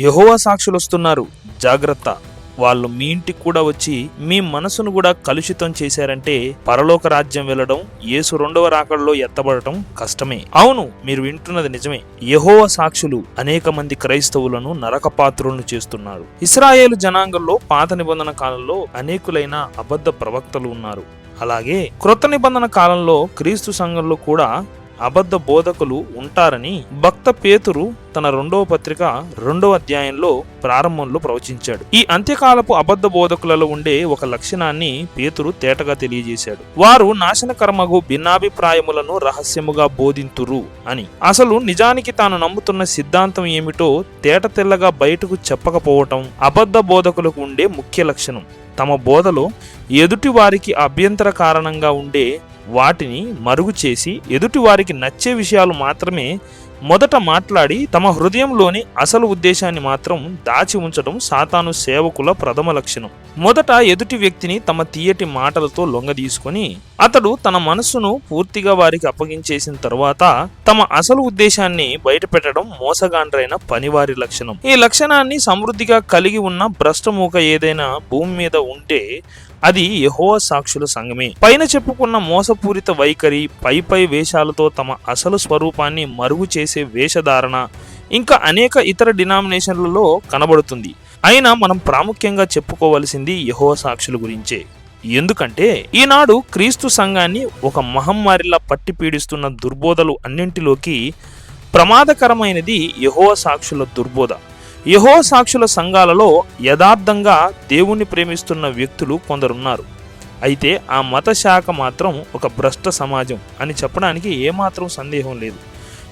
యహోవా సాక్షులు వస్తున్నారు జాగ్రత్త. వాళ్ళు మీ ఇంటికి కూడా వచ్చి మీ మనసును కూడా కలుషితం చేశారంటే పరలోక రాజ్యం వెళ్ళడం యేసు రెండవ రాకడలో ఎత్తబడటం కష్టమే. అవును మీరు వింటున్నది నిజమే. యహోవ సాక్షులు అనేక మంది క్రైస్తవులను నరకపాత్రులను చేస్తున్నారు. ఇస్రాయేల్ జనాంగంలో పాత నిబంధన కాలంలో అనేకులైన అబద్ధ ప్రవక్తలు ఉన్నారు. అలాగే క్రొత్త నిబంధన కాలంలో క్రీస్తు సంఘంలో కూడా అబద్ధ బోధకులు ఉంటారని భక్త పేతురు తన రెండవ పత్రిక రెండవ అధ్యాయంలో ప్రారంభంలో ప్రవచించాడు. ఈ అంత్యకాలపు అబద్ధ బోధకులలో ఉండే ఒక లక్షణాన్ని పేతురు తేటగా తెలియజేశాడు. వారు నాశనకర్మకు భిన్నాభిప్రాయములను రహస్యముగా బోధింతురు అని. అసలు నిజానికి తాను నమ్ముతున్న సిద్ధాంతం ఏమిటో తేట తెల్లగా బయటకు చెప్పకపోవటం అబద్ధ బోధకులకు ఉండే ముఖ్య లక్షణం. తమ బోధలో ఎదుటి వారికి అభ్యంతర కారణంగా ఉండే వాటిని మరుగు చేసి ఎదుటి వారికి నచ్చే విషయాలు మాత్రమే మొదట మాట్లాడి తమ హృదయంలోని అసలు ఉద్దేశాన్ని మాత్రం దాచి ఉంచడం సాతాను సేవకుల ప్రథమ లక్షణం. మొదట ఎదుటి వ్యక్తిని తమ తీయటి మాటలతో లొంగదీసుకొని అతడు తన మనస్సును పూర్తిగా వారికి అప్పగించేసిన తరువాత తమ అసలు ఉద్దేశాన్ని బయటపెట్టడం మోసగాండ్రైన పనివారి లక్షణం. ఈ లక్షణాన్ని సమృద్ధిగా కలిగి ఉన్న భ్రష్టమూక ఏదైనా భూమి మీద ఉంటే అది యహోవ సాక్షుల సంఘమే పైన చెప్పుకున్న మోసపూరిత వైఖరి పై పై వేషాలతో తమ అసలు స్వరూపాన్ని మరుగు చేసే వేషధారణ ఇంకా అనేక ఇతర డినామినేషన్లలో కనబడుతుంది. అయినా మనం ప్రాముఖ్యంగా చెప్పుకోవలసింది యహోవ సాక్షుల గురించే. ఎందుకంటే ఈనాడు క్రీస్తు సంఘాన్ని ఒక మహమ్మారిలా పట్టి పీడిస్తున్న దుర్బోధలు అన్నింటిలోకి ప్రమాదకరమైనది యహోవ సాక్షుల దుర్బోధ. యహో సాక్షుల సంఘాలలో యథార్థంగా దేవుణ్ణి ప్రేమిస్తున్న వ్యక్తులు కొందరున్నారు. అయితే ఆ మత శాఖ మాత్రం ఒక భ్రష్ట సమాజం అని చెప్పడానికి ఏమాత్రం సందేహం లేదు.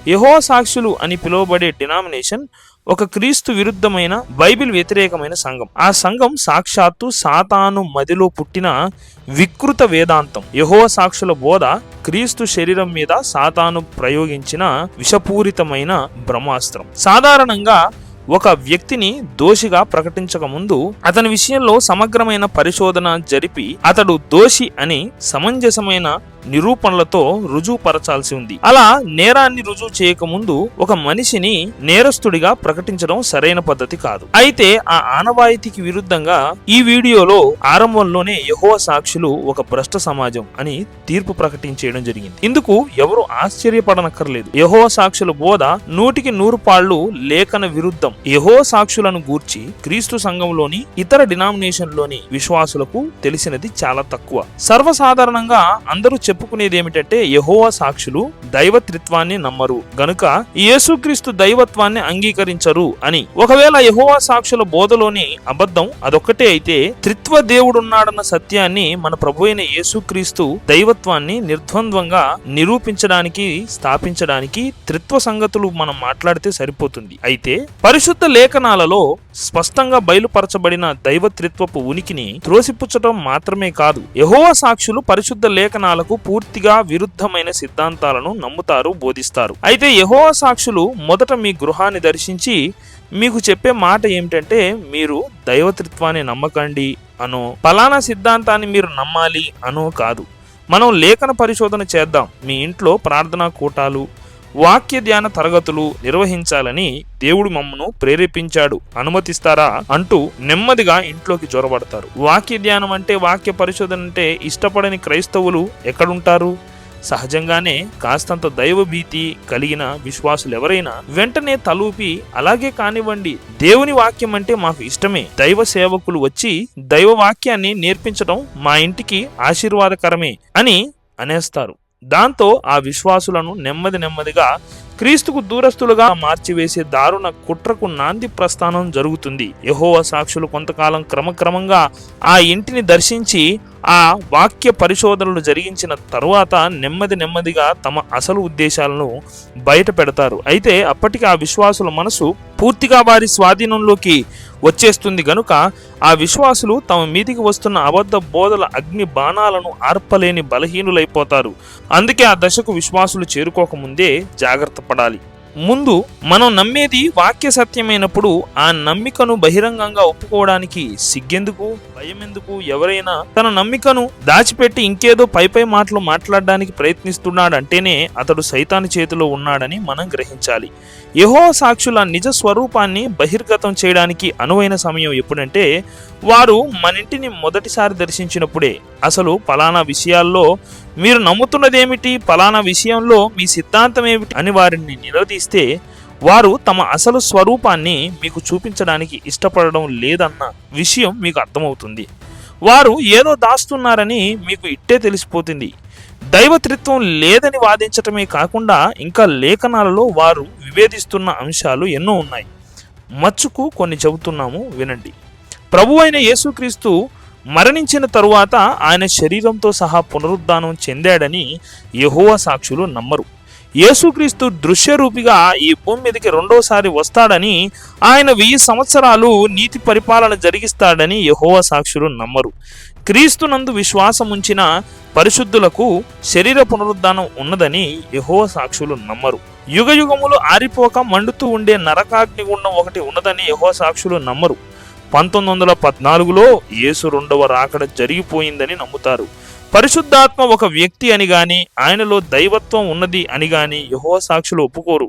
యహో సాక్షులు అని పిలువబడే డినామినేషన్ ఒక క్రీస్తు విరుద్ధమైన బైబిల్ వ్యతిరేకమైన సంఘం. ఆ సంఘం సాక్షాత్తు సాతాను మదిలో పుట్టిన వికృత వేదాంతం. యహో సాక్షుల బోధ క్రీస్తు శరీరం మీద సాతాను ప్రయోగించిన విషపూరితమైన బ్రహ్మాస్త్రం. సాధారణంగా ఒక వ్యక్తిని దోషిగా ప్రకటించక ముందు అతని విషయంలో సమగ్రమైన పరిశోధన జరిపి అతడు దోషి అని సమంజసమైన నిరూపణలతో రుజువుపరచాల్సి ఉంది. అలా నేరాన్ని రుజువు చేయకముందు ఒక మనిషిని నేరస్తుడిగా ప్రకటించడం సరైన పద్ధతి కాదు. అయితే ఆ ఆనవాయితీకి విరుద్ధంగా ఈ వీడియోలో ఆరంభంలోనే యహోవ సాక్షులు ఒక భ్రష్ట సమాజం అని తీర్పు ప్రకటించేయడం జరిగింది. ఇందుకు ఎవరు ఆశ్చర్యపడనక్కర్లేదు. యహోవ సాక్షుల బోధ నూటికి నూరు పాళ్ళు లేఖన విరుద్ధం. యహో సాక్షులను గూర్చి క్రీస్తు సంఘంలోని ఇతర డినామినేషన్లోని విశ్వాసులకు తెలిసినది చాలా తక్కువ. సర్వసాధారణంగా అందరూ చెప్పుకునేది ఏమిటంటే యహోవా సాక్షులు దైవత్రిత్వాన్ని నమ్మరు. గనుక యేసుక్రీస్తు దైవత్వాన్ని అంగీకరించరు అని. ఒకవేళ యహోవా సాక్షుల బోధలోని అబద్ధం అదొక్కటే అయితే త్రిత్వ దేవుడున్నాడన్న సత్యాన్ని మన ప్రభు అయిన యేసుక్రీస్తు దైవత్వాన్ని నిర్ద్వంద్వంగా నిరూపించడానికి స్థాపించడానికి త్రిత్వ సంగతులు మనం మాట్లాడితే సరిపోతుంది. అయితే పరిశుద్ధ లేఖనాలలో స్పష్టంగా బయలుపరచబడిన దైవత్రిత్వపు ఉనికిని త్రోసిపుచ్చటం మాత్రమే కాదు. యహోవా సాక్షులు పరిశుద్ధ లేఖనాలకు పూర్తిగా విరుద్ధమైన సిద్ధాంతాలను నమ్ముతారు బోధిస్తారు. అయితే యహోవా సాక్షులు మొదట మీ గృహాన్ని దర్శించి మీకు చెప్పే మాట ఏమిటంటే మీరు దైవతృత్వాన్ని నమ్మకండి అనో ఫలానా సిద్ధాంతాన్ని మీరు నమ్మాలి అనో కాదు. మనం లేఖన పరిశోధన చేద్దాం. మీ ఇంట్లో ప్రార్థనా కూటాలు వాక్య ధ్యాన తరగతులు నిర్వహించాలని దేవుడు మమ్మను ప్రేరేపించాడు. అనుమతిస్తారా? అంటూ నెమ్మదిగా ఇంట్లోకి జొరబడతారు. వాక్య ధ్యానం అంటే వాక్య పరిశోధన అంటే ఇష్టపడని క్రైస్తవులు ఎక్కడుంటారు? సహజంగానే కాస్తంత దైవభీతి కలిగిన విశ్వాసులు ఎవరైనా వెంటనే తలూపి అలాగే కానివ్వండి దేవుని వాక్యం అంటే మాకు ఇష్టమే. దైవ సేవకులు వచ్చి దైవ వాక్యాన్ని నేర్పించడం మా ఇంటికి ఆశీర్వాదకరమే అని అనేస్తారు. దాంతో ఆ విశ్వాసులను నెమ్మది నెమ్మదిగా క్రీస్తుకు దూరస్తులుగా మార్చివేసే దారుణ కుట్రకు నాంది ప్రస్థానం జరుగుతుంది. యహోవ సాక్షులు కొంతకాలం క్రమక్రమంగా ఆ ఇంటిని దర్శించి ఆ వాక్య పరిశోధనలు జరిగించిన తరువాత నెమ్మది నెమ్మదిగా తమ అసలు ఉద్దేశాలను బయట పెడతారు. అయితే అప్పటికి ఆ విశ్వాసుల మనసు పూర్తిగా వారి స్వాధీనంలోకి వచ్చేస్తుంది గనుక ఆ విశ్వాసులు తమ మీదికి వస్తున్న అబద్ధ బోధల అగ్ని బాణాలను ఆర్పలేని బలహీనులైపోతారు. అందుకే ఆ దశకు విశ్వాసులు చేరుకోకముందే జాగ్రత్త పడాలి ముందు మనం నమ్మేది వాక్య సత్యమైనప్పుడు ఆ నమ్మికను బహిరంగంగా ఒప్పుకోవడానికి సిగ్గెందుకు భయం ఎందుకు ఎవరైనా తన నమ్మికను దాచిపెట్టి ఇంకేదో పై పై మాటలు మాట్లాడడానికి ప్రయత్నిస్తున్నాడంటేనే అతడు సైతాను చేతిలో ఉన్నాడని మనం గ్రహించాలి. యహో సాక్షుల నిజ స్వరూపాన్ని బహిర్గతం చేయడానికి అనువైన సమయం ఎప్పుడంటే వారు మన ఇంటిని మొదటిసారి దర్శించినప్పుడే. అసలు ఫలానా విషయాల్లో మీరు నమ్ముతున్నదేమిటి? పలానా విషయంలో మీ సిద్ధాంతం ఏమిటి? అని వారిని నిలదీస్తే వారు తమ అసలు స్వరూపాన్ని మీకు చూపించడానికి ఇష్టపడడం లేదన్న విషయం మీకు అర్థమవుతుంది. వారు ఏదో దాస్తున్నారని మీకు ఇట్టే తెలిసిపోతుంది. దైవత్రిత్వం లేదని వాదించటమే కాకుండా ఇంకా లేఖనాలలో వారు విభేదిస్తున్న అంశాలు ఎన్నో ఉన్నాయి. మచ్చుకు కొన్ని చెబుతున్నాము వినండి. ప్రభు అయిన యేసుక్రీస్తు మరణించిన తరువాత ఆయన శరీరంతో సహా పునరుద్ధానం చెందాడని యహోవ సాక్షులు నమ్మరు. యేసుక్రీస్తు దృశ్యరూపిగా ఈ భూమి మీదకి రెండోసారి వస్తాడని ఆయన వెయ్యి సంవత్సరాలు నీతి పరిపాలన జరిగిస్తాడని యహోవ సాక్షులు నమ్మరు. క్రీస్తునందు విశ్వాసముంచిన పరిశుద్ధులకు శరీర పునరుద్ధానం ఉన్నదని యహోవ సాక్షులు నమ్మరు. యుగ యుగములు ఆరిపోక మండుతూ ఉండే నరకాగ్నిగుండం ఒకటి ఉన్నదని యహోవ సాక్షులు నమ్మరు. పంతొమ్మిది వందల పద్నాలుగులో యేసు రెండవ రాకడ జరిగిపోయిందని నమ్ముతారు. పరిశుద్ధాత్మ ఒక వ్యక్తి అని గాని ఆయనలో దైవత్వం ఉన్నది అని గాని యహో సాక్షులు ఒప్పుకోరు.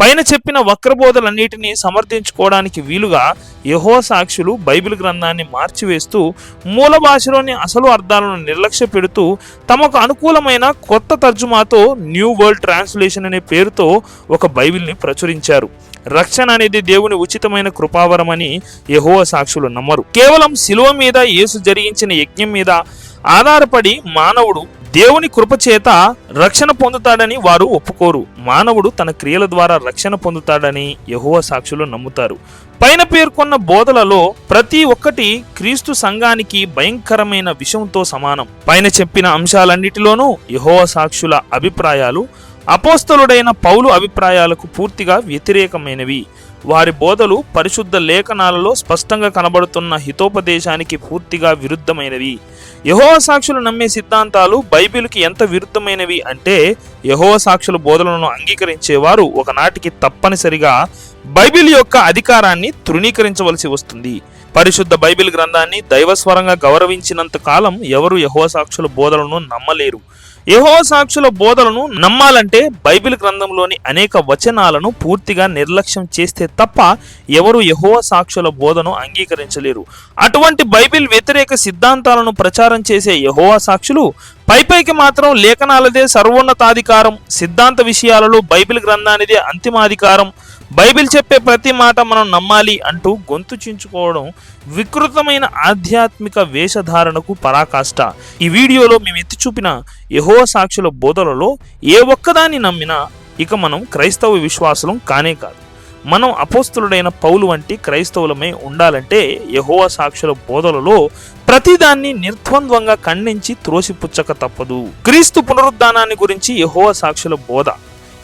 పైన చెప్పిన వక్రబోధలన్నిటినీ సమర్థించుకోవడానికి వీలుగా యహో సాక్షులు బైబిల్ గ్రంథాన్ని మార్చివేస్తూ మూల భాషలోని అసలు అర్థాలను నిర్లక్ష్య పెడుతూ తమకు అనుకూలమైన కొత్త తర్జుమాతో న్యూ వరల్డ్ ట్రాన్స్లేషన్ అనే పేరుతో ఒక బైబిల్ని ప్రచురించారు. రక్షణ అనేది దేవుని ఉచితమైన కృపావరమని యహోవ సాక్షులు నమ్మరు. కేవలం శిలువ మీద యేసు జరిగించిన యజ్ఞం మీద ఆధారపడి మానవుడు దేవుని కృపచేత రక్షణ పొందుతాడని వారు ఒప్పుకోరు. మానవుడు తన క్రియల ద్వారా రక్షణ పొందుతాడని యహోవ సాక్షులు నమ్ముతారు. పైన పేర్కొన్న బోధలలో ప్రతి ఒక్కటి క్రీస్తు సంఘానికి భయంకరమైన విషంతో సమానం. పైన చెప్పిన అంశాలన్నిటిలోనూ యహోవ సాక్షుల అభిప్రాయాలు అపోస్తలుడైన పౌలు అభిప్రాయాలకు పూర్తిగా వ్యతిరేకమైనవి. వారి బోధలు పరిశుద్ధ లేఖనాలలో స్పష్టంగా కనబడుతున్న హితోపదేశానికి పూర్తిగా విరుద్ధమైనవి. యహోవ సాక్షులు నమ్మే సిద్ధాంతాలు బైబిల్కి ఎంత విరుద్ధమైనవి అంటే యహోవ సాక్షుల బోధలను అంగీకరించేవారు ఒకనాటికి తప్పనిసరిగా బైబిల్ యొక్క అధికారాన్ని తృణీకరించవలసి వస్తుంది. పరిశుద్ధ బైబిల్ గ్రంథాన్ని దైవస్వరంగా గౌరవించినంత కాలం ఎవరు యహోవ సాక్షుల బోధలను నమ్మలేరు. యహో సాక్షుల బోధలను నమ్మాలంటే బైబిల్ గ్రంథంలోని అనేక వచనాలను పూర్తిగా నిర్లక్ష్యం చేస్తే తప్ప ఎవరు యహో సాక్షుల బోధను అంగీకరించలేరు. అటువంటి బైబిల్ వ్యతిరేక సిద్ధాంతాలను ప్రచారం చేసే యహోవా సాక్షులు పైపైకి మాత్రం లేఖనాలదే సర్వోన్నతాధికారం సిద్ధాంత విషయాలలో బైబిల్ గ్రంథానిదే అంతిమాధికారం బైబిల్ చెప్పే ప్రతి మాట మనం నమ్మాలి అంటూ గొంతు చించుకోవడం వికృతమైన ఆధ్యాత్మిక వేషధారణకు పరాకాష్ట. ఈ వీడియోలో మేము ఎత్తి చూపిన యహో సాక్షుల బోధలలో ఏ ఒక్కదాన్ని నమ్మినా ఇక మనం క్రైస్తవ విశ్వాసం కానే కాదు. మనం అపోస్తులుడైన పౌలు వంటి క్రైస్తవులమై ఉండాలంటే యహోవ సాక్షుల బోధలలో ప్రతిదాన్ని నిర్ద్వంద్వంగా ఖండించి త్రోసిపుచ్చక తప్పదు. క్రీస్తు పునరుద్ధానాన్ని గురించి యహోవ సాక్షుల బోధ.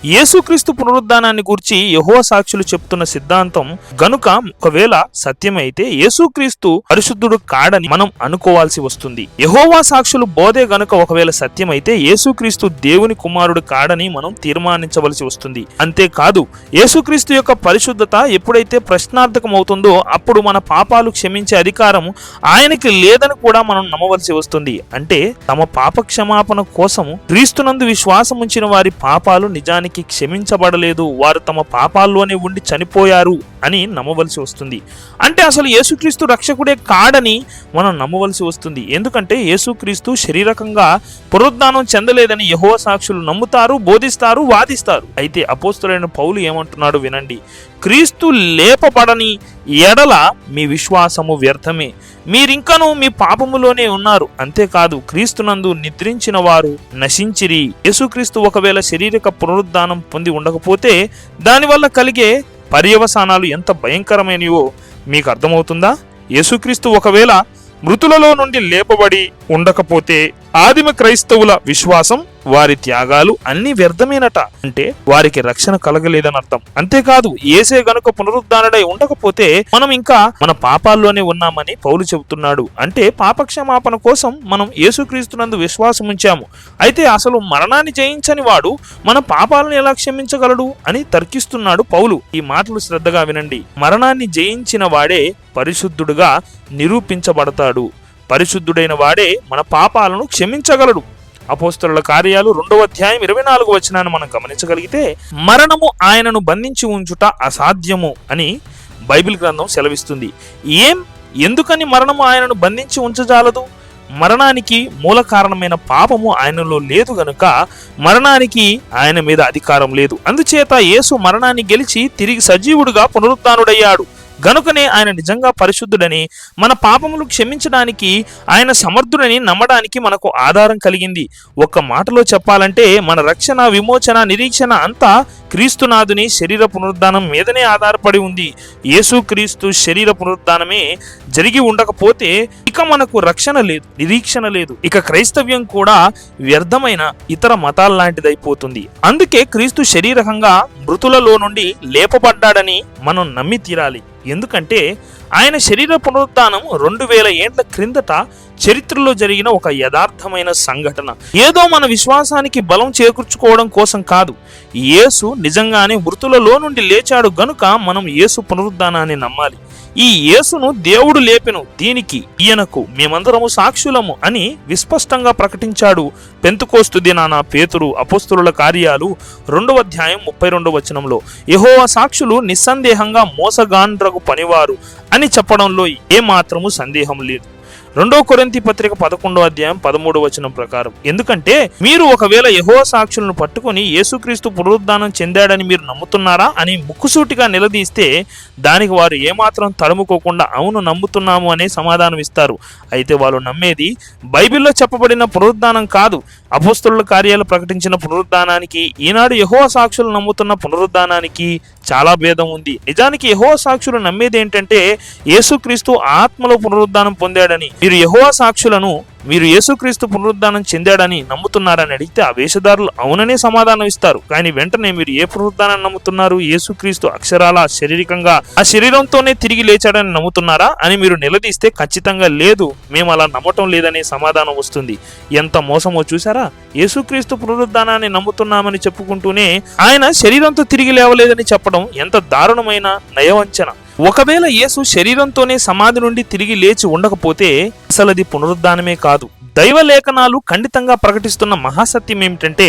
యేసుక్రీస్తు పునరుద్ధానాన్ని గురించి యహోవ సాక్షులు చెప్తున్న సిద్ధాంతం గనుక ఒకవేళ సత్యమైతే యేసుక్రీస్తు పరిశుద్ధుడు కాడని మనం అనుకోవాల్సి వస్తుంది. యహోవా సాక్షులు బోధే గనుక ఒకవేళ సత్యమైతే యేసుక్రీస్తు దేవుని కుమారుడు కాడని మనం తీర్మానించవలసి వస్తుంది. అంతేకాదు యేసుక్రీస్తు యొక్క పరిశుద్ధత ఎప్పుడైతే ప్రశ్నార్థకమవుతుందో అప్పుడు మన పాపాలు క్షమించే అధికారం ఆయనకి లేదని కూడా మనం నమ్మవలసి వస్తుంది. అంటే తమ పాప క్షమాపణ కోసం క్రీస్తునందు విశ్వాసం ఉంచిన వారి పాపాలు నిజానికి క్షమించబడలేదు. వారు తమ పాపాల్లోనే ఉండి చనిపోయారు అని నమ్మవలసి వస్తుంది. అంటే అసలు యేసుక్రీస్తు రక్షకుడే కాడని మనం నమ్మవలసి వస్తుంది. ఎందుకంటే యేసుక్రీస్తు శరీరకంగా పునరుద్ధానం చెందలేదని యహోవ సాక్షులు నమ్ముతారు బోధిస్తారు వాదిస్తారు. అయితే అపోస్తులైన పౌలు ఏమంటున్నాడు వినండి. క్రీస్తు లేపబడని ఎడల మీ విశ్వాసము వ్యర్థమే. మీరింకను మీ పాపములోనే ఉన్నారు. అంతేకాదు క్రీస్తునందు నిద్రించిన వారు నశించిరి. యేసుక్రీస్తు ఒకవేళ శరీరక పునరుద్ధ పునరుద్ధానం పొంది ఉండకపోతే దానివల్ల కలిగే పర్యవసానాలు ఎంత భయంకరమైనవో మీకు అర్థమవుతుందా? యేసుక్రీస్తు ఒకవేళ మృతులలో నుండి లేపబడి ఉండకపోతే ఆదిమ క్రైస్తవుల విశ్వాసం వారి త్యాగాలు అన్ని వ్యర్థమేనట. అంటే వారికి రక్షణ కలగలేదని అర్థం. అంతేకాదు ఏసే గనుక పునరుద్ధారడై ఉండకపోతే మనం ఇంకా మన పాపాల్లోనే ఉన్నామని పౌలు చెబుతున్నాడు. అంటే పాపక్షమాపణ కోసం మనం యేసుక్రీస్తునందు విశ్వాసం ఉంచాము. అయితే అసలు మరణాన్ని జయించని వాడు మన పాపాలను ఎలా క్షమించగలడు అని తర్కిస్తున్నాడు పౌలు. ఈ మాటలు శ్రద్ధగా వినండి. మరణాన్ని జయించిన వాడే పరిశుద్ధుడుగా నిరూపించబడతాడు. పరిశుద్ధుడైన వాడే మన పాపాలను క్షమించగలడు. అపోస్తల కార్యాలు రెండవ అధ్యాయం ఇరవై నాలుగు వచనాన్ని మనం గమనించగలిగితే మరణము ఆయనను బంధించి ఉంచుట అసాధ్యము అని బైబిల్ గ్రంథం సెలవిస్తుంది. ఏం? ఎందుకని మరణము ఆయనను బంధించి ఉంచజాలదు? మరణానికి మూల కారణమైన పాపము ఆయనలో లేదు గనుక మరణానికి ఆయన మీద అధికారం లేదు. అందుచేత యేసు మరణాన్ని గెలిచి తిరిగి సజీవుడుగా పునరుద్ధానుడయ్యాడు. గనుకనే ఆయన నిజంగా పరిశుద్ధుడని మన పాపములు క్షమించడానికి ఆయన సమర్థుడని నమ్మడానికి మనకు ఆధారం కలిగింది. ఒక్క మాటలో చెప్పాలంటే మన రక్షణ విమోచన నిరీక్షణ అంతా క్రీస్తునాథుని శరీర పునరుద్ధానం మీదనే ఆధారపడి ఉంది. యేసుక్రీస్తు శరీర పునరుద్ధానమే జరిగి ఉండకపోతే ఇక మనకు రక్షణ లేదు నిరీక్షణ లేదు. ఇక క్రైస్తవ్యం కూడా వ్యర్థమైన ఇతర మతాల్లాంటిదైపోతుంది. అందుకే క్రీస్తు శరీరకంగా మృతులలో నుండి లేపబడ్డాడని మనం నమ్మి తీరాలి. ఎందుకంటే ఆయన శరీర పునరుద్ధానం రెండు వేల ఏండ్ల క్రిందట చరిత్రలో జరిగిన ఒక యథార్థమైన సంఘటన. ఏదో మన విశ్వాసానికి బలం చేకూర్చుకోవడం కోసం కాదు. యేసు నిజంగానే మృతులలో నుండి లేచాడు గనుక మనం యేసు పునరుద్ధానాన్ని నమ్మాలి. ఈ యేసును దేవుడు లేపెను దీనికి ఈయనకు మేమందరము సాక్షులము అని విస్పష్టంగా ప్రకటించాడు పెంతుకోస్తు దినాన పేతురు అపోస్తుల కార్యాలు రెండవ అధ్యాయం ముప్పై రెండవ వచనంలో. యెహోవా సాక్షులు నిస్సందేహంగా మోసగాండ్రగు పనివారు అని చెప్పడంలో ఏమాత్రము సందేహం లేదు. రెండో కొరింతి పత్రిక పదకొండో అధ్యాయం పదమూడు వచనం ప్రకారం. ఎందుకంటే మీరు ఒకవేళ యహో సాక్షులను పట్టుకుని యేసుక్రీస్తు పునరుద్ధానం చెందాడని మీరు నమ్ముతున్నారా అని ముక్కుసూటిగా నిలదీస్తే దానికి వారు ఏమాత్రం తడుముకోకుండా అవును నమ్ముతున్నాము అనే సమాధానం ఇస్తారు. అయితే వాళ్ళు నమ్మేది బైబిల్లో చెప్పబడిన పునరుద్ధానం కాదు. అపుస్తుల కార్యాలు ప్రకటించిన పునరుద్ధానానికి ఈనాడు యహో సాక్షులు నమ్ముతున్న పునరుద్ధానానికి చాలా భేదం ఉంది. నిజానికి యహో సాక్షులు నమ్మేది ఏంటంటే యేసుక్రీస్తు ఆత్మలో పునరుద్ధానం పొందాడని. మీరు యహో సాక్షులను మీరు యేసుక్రీస్తు పునరుద్ధానం చెందాడని నమ్ముతున్నారని అడిగితే ఆ వేషధారులు అవుననే సమాధానం ఇస్తారు. కానీ వెంటనే మీరు ఏ పునరుద్ధానాన్ని నమ్ముతున్నారు? యేసుక్రీస్తు అక్షరాల శారీరకంగా ఆ శరీరంతోనే తిరిగి లేచాడని నమ్ముతున్నారా? అని మీరు నిలదీస్తే ఖచ్చితంగా లేదు. మేము అలా నమ్మటం లేదనే సమాధానం వస్తుంది. ఎంత మోసమో చూసారా యేసుక్రీస్తు పునరుద్ధానాన్ని నమ్ముతున్నామని చెప్పుకుంటూనే ఆయన శరీరంతో తిరిగి లేవలేదని చెప్పడం ఎంత దారుణమైన నయవంచన. ఒకవేళ యేసు శరీరంతోనే సమాధి నుండి తిరిగి లేచి ఉండకపోతే అసలు అది పునరుద్ధానమే కాదు. దైవ లేఖనాలు ఖండితంగా ప్రకటిస్తున్న మహాసత్యం ఏమిటంటే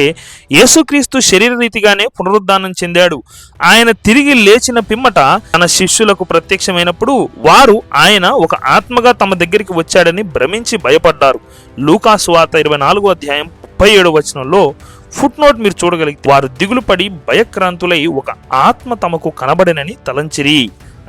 యేసుక్రీస్తు శరీర రీతిగానే పునరుద్ధానం చెందాడు. ఆయన తిరిగి లేచిన పిమ్మట తన శిష్యులకు ప్రత్యక్షమైనప్పుడు వారు ఆయన ఒక ఆత్మగా తమ దగ్గరికి వచ్చాడని భ్రమించి భయపడ్డారు. లూకాసు వార్త ఇరవై నాలుగో అధ్యాయం ముప్పై ఏడో వచనంలో ఫుట్ నోట్ మీరు చూడగలిగితే వారు దిగులు పడి భయక్రాంతులై ఒక ఆత్మ తమకు కనబడినని తలంచిరి.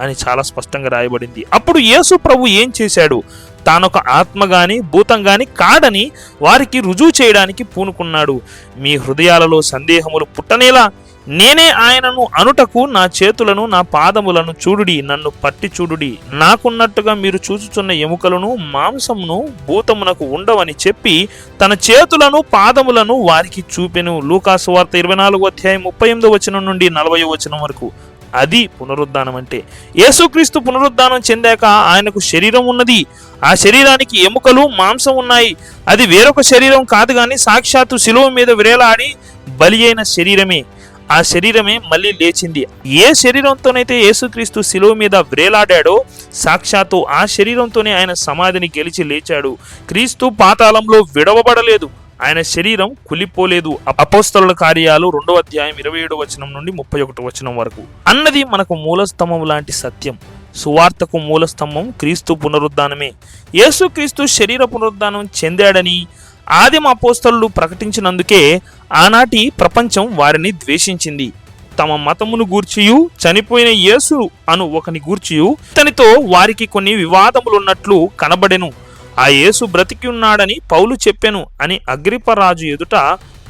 అని చాలా స్పష్టంగా రాయబడింది. అప్పుడు యేసు ప్రభు ఏం చేశాడు? తానొక ఆత్మ గాని భూతం గాని కాడని వారికి రుజువు చేయడానికి పూనుకున్నాడు. మీ హృదయాలలో సందేహములు పుట్టనేలా నేనే ఆయనను అనుటకు నా చేతులను నా పాదములను చూడుడి నన్ను పట్టి చూడుడి. నాకున్నట్టుగా మీరు చూచుచున్న ఎముకలను మాంసమును భూతమునకు ఉండవని చెప్పి తన చేతులను పాదములను వారికి చూపెను. లూకాసు వార్త ఇరవై నాలుగు అధ్యాయం ముప్పై ఎనిమిదో వచనం నుండి నలభై వచనం వరకు. అది పునరుద్ధానం అంటే. యేసుక్రీస్తు పునరుద్ధానం చెందాక ఆయనకు శరీరం ఉన్నది. ఆ శరీరానికి ఎముకలు మాంసం ఉన్నాయి. అది వేరొక శరీరం కాదు కానీ సాక్షాత్తు శిలువ మీద విరేలాడి బలి అయిన శరీరమే. ఆ శరీరమే మళ్ళీ లేచింది. ఏ శరీరంతోనైతే యేసుక్రీస్తు శిలువ మీద వ్రేలాడాడో సాక్షాత్తు ఆ శరీరంతోనే ఆయన సమాధిని గెలిచి లేచాడు. క్రీస్తు పాతాళంలో విడవబడలేదు. ఆయన శరీరం కులిపోలేదు. అపోస్తల కార్యాలు రెండవ అధ్యాయం ఇరవై ఏడు వచనం నుండి ముప్పై ఒకటి వచనం వరకు. అన్నది మనకు మూలస్తంభం లాంటి సత్యం. సువార్తకు మూలస్తంభం క్రీస్తు పునరుద్ధానమే. యేసుక్రీస్తు శరీర పునరుద్ధానం చెందాడని ఆదిమ అపోస్తలు ప్రకటించినందుకే ఆనాటి ప్రపంచం వారిని ద్వేషించింది. తమ మతమును గూర్చియు చనిపోయిన యేసు అను ఒకని గూర్చియు ఇతనితో వారికి కొన్ని వివాదములున్నట్లు కనబడెను. ఆ యేసు బ్రతికి ఉన్నాడని పౌలు చెప్పెను అని అగ్రిపరాజు ఎదుట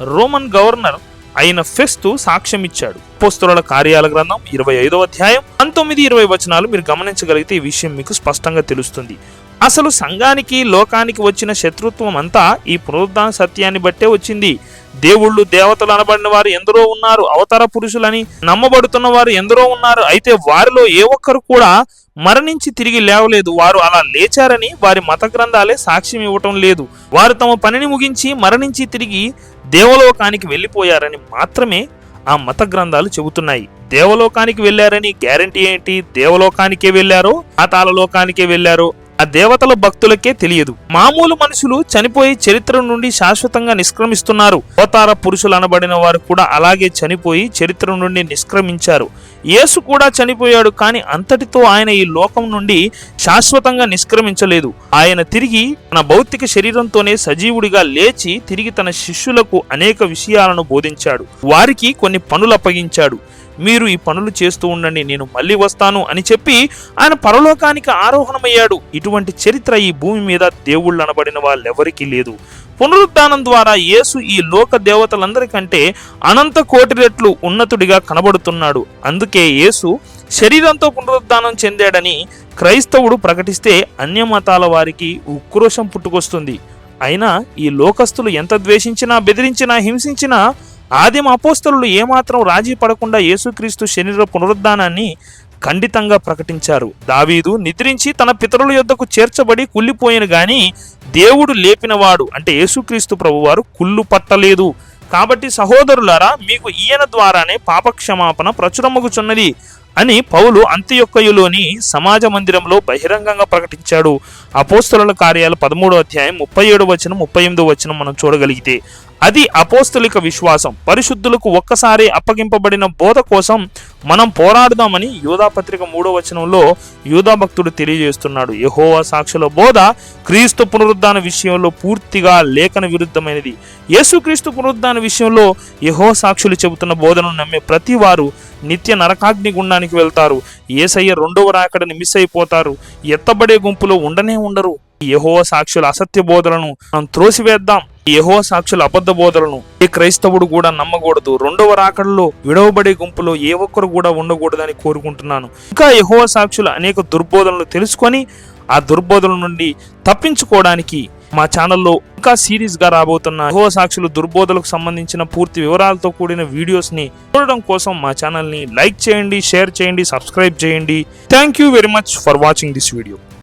రోమన్ గవర్నర్ అయిన ఫెస్తు సాక్ష్యమిచ్చాడు. పోస్తుల కార్యాల గ్రంథం ఇరవై ఐదవ అధ్యాయం పంతొమ్మిది ఇరవై వచనాలు మీరు గమనించగలిగితే ఈ విషయం మీకు స్పష్టంగా తెలుస్తుంది. అసలు సంఘానికి లోకానికి వచ్చిన శత్రుత్వం అంతా ఈ పునరుద్ధాన సత్యాన్ని బట్టే వచ్చింది. దేవుళ్ళు దేవతలు అనబడిన వారు ఎందరో ఉన్నారు అవతార పురుషులని నమ్మబడుతున్న వారు ఎందరో ఉన్నారు. అయితే వారిలో ఏ ఒక్కరు కూడా మరణించి తిరిగి లేవలేదు. వారు అలా లేచారని వారి మత గ్రంథాలే సాక్ష్యం ఇవ్వటం లేదు. వారు తమ పనిని ముగించి మరణించి తిరిగి దేవలోకానికి వెళ్ళిపోయారని మాత్రమే ఆ మత గ్రంథాలు చెబుతున్నాయి. దేవలోకానికి వెళ్ళారని గ్యారంటీ ఏంటి? దేవలోకానికే వెళ్ళారో? పాతాల లోకానికే వెళ్ళారో? ఆ దేవతల భక్తులకే తెలియదు. మామూలు మనుషులు చనిపోయి చరిత్ర నుండి శాశ్వతంగా నిష్క్రమిస్తున్నారు. అవతార పురుషులు అనబడిన వారు కూడా అలాగే చనిపోయి చరిత్ర నుండి నిష్క్రమించారు. యేసు కూడా చనిపోయాడు కానీ అంతటితో ఆయన ఈ లోకం నుండి శాశ్వతంగా నిష్క్రమించలేదు. ఆయన తిరిగి తన భౌతిక శరీరంతోనే సజీవుడిగా లేచి తిరిగి తన శిష్యులకు అనేక విషయాలను బోధించాడు. వారికి కొన్ని పనులు అప్పగించాడు. మీరు ఈ పనులు చేస్తూ ఉండండి నేను మళ్ళీ వస్తాను అని చెప్పి ఆయన పరలోకానికి ఆరోహణమయ్యాడు. ఇటువంటి చరిత్ర ఈ భూమి మీద దేవుళ్ళు అనబడిన వాళ్ళెవరికీ లేదు. పునరుద్ధానం ద్వారా యేసు ఈ లోక దేవతలందరికంటే అనంత కోటి రెట్లు ఉన్నతుడిగా కనబడుతున్నాడు. అందుకే యేసు శరీరంతో పునరుద్ధానం చెందాడని క్రైస్తవుడు ప్రకటిస్తే అన్యమతాల వారికి ఉక్రోషం పుట్టుకొస్తుంది. అయినా ఈ లోకస్తులు ఎంత ద్వేషించినా బెదిరించినా హింసించినా ఆదిమ అపోస్తలు ఏమాత్రం రాజీ పడకుండా యేసుక్రీస్తు శరీర పునరుద్ధానాన్ని ఖండితంగా ప్రకటించారు. దావీదు నిద్రించి తన పితరుల యొద్దకు చేర్చబడి కుళ్ళిపోయిన గాని దేవుడు లేపినవాడు అంటే యేసుక్రీస్తు ప్రభువారు కుళ్ళు పట్టలేదు. కాబట్టి సహోదరులారా మీకు ఈయన ద్వారానే పాపక్షమాపణ ప్రచురమ్మగుచున్నది అని పౌలు అంత్యొక్కయులోని సమాజ మందిరంలో బహిరంగంగా ప్రకటించాడు. అపోస్తలుల కార్యాలు పదమూడో అధ్యాయం ముప్పై ఏడు వచనం ముప్పై ఎనిమిదో వచనం మనం చూడగలిగితే అది అపోస్తలిక విశ్వాసం. పరిశుద్ధులకు ఒక్కసారి అప్పగింపబడిన బోధ కోసం మనం పోరాడుదామని యూధాపత్రిక మూడో వచనంలో యూదా భక్తుడు తెలియజేస్తున్నాడు. యహోవా సాక్షుల బోధ క్రీస్తు పునరుద్ధాన విషయంలో పూర్తిగా లేఖన విరుద్ధమైనది. యేసుక్రీస్తు పునరుద్ధాన విషయంలో యహో సాక్షులు చెబుతున్న బోధను నమ్మే ప్రతి వారు నిత్య నరకాగ్ని గుండానికి వెళ్తారు. ఏసయ్య రెండవ రాకడని మిస్ అయిపోతారు. ఎత్తబడే గుంపులో ఉండనే ఉండరు. యహో సాక్షుల అసత్య బోధలను మనం త్రోసివేద్దాం. యహో సాక్షుల అబద్ధ బోధలను ఏ క్రైస్తవుడు కూడా నమ్మకూడదు. రెండవ రాకడలో విడవబడే గుంపులో ఏ ఒక్కరు కూడా ఉండకూడదని కోరుకుంటున్నాను. ఇంకా యహో సాక్షుల అనేక దుర్బోధనలు తెలుసుకొని ఆ దుర్బోధనల నుండి తప్పించుకోవడానికి మా ఛానల్లో ఇంకా సిరీస్గా రాబోతున్న యహో సాక్షులు దుర్బోధలకు సంబంధించిన పూర్తి వివరాలతో కూడిన వీడియోస్ని చూడడం కోసం మా ఛానల్ని లైక్ చేయండి షేర్ చేయండి సబ్స్క్రైబ్ చేయండి. Thank you very much for watching this video.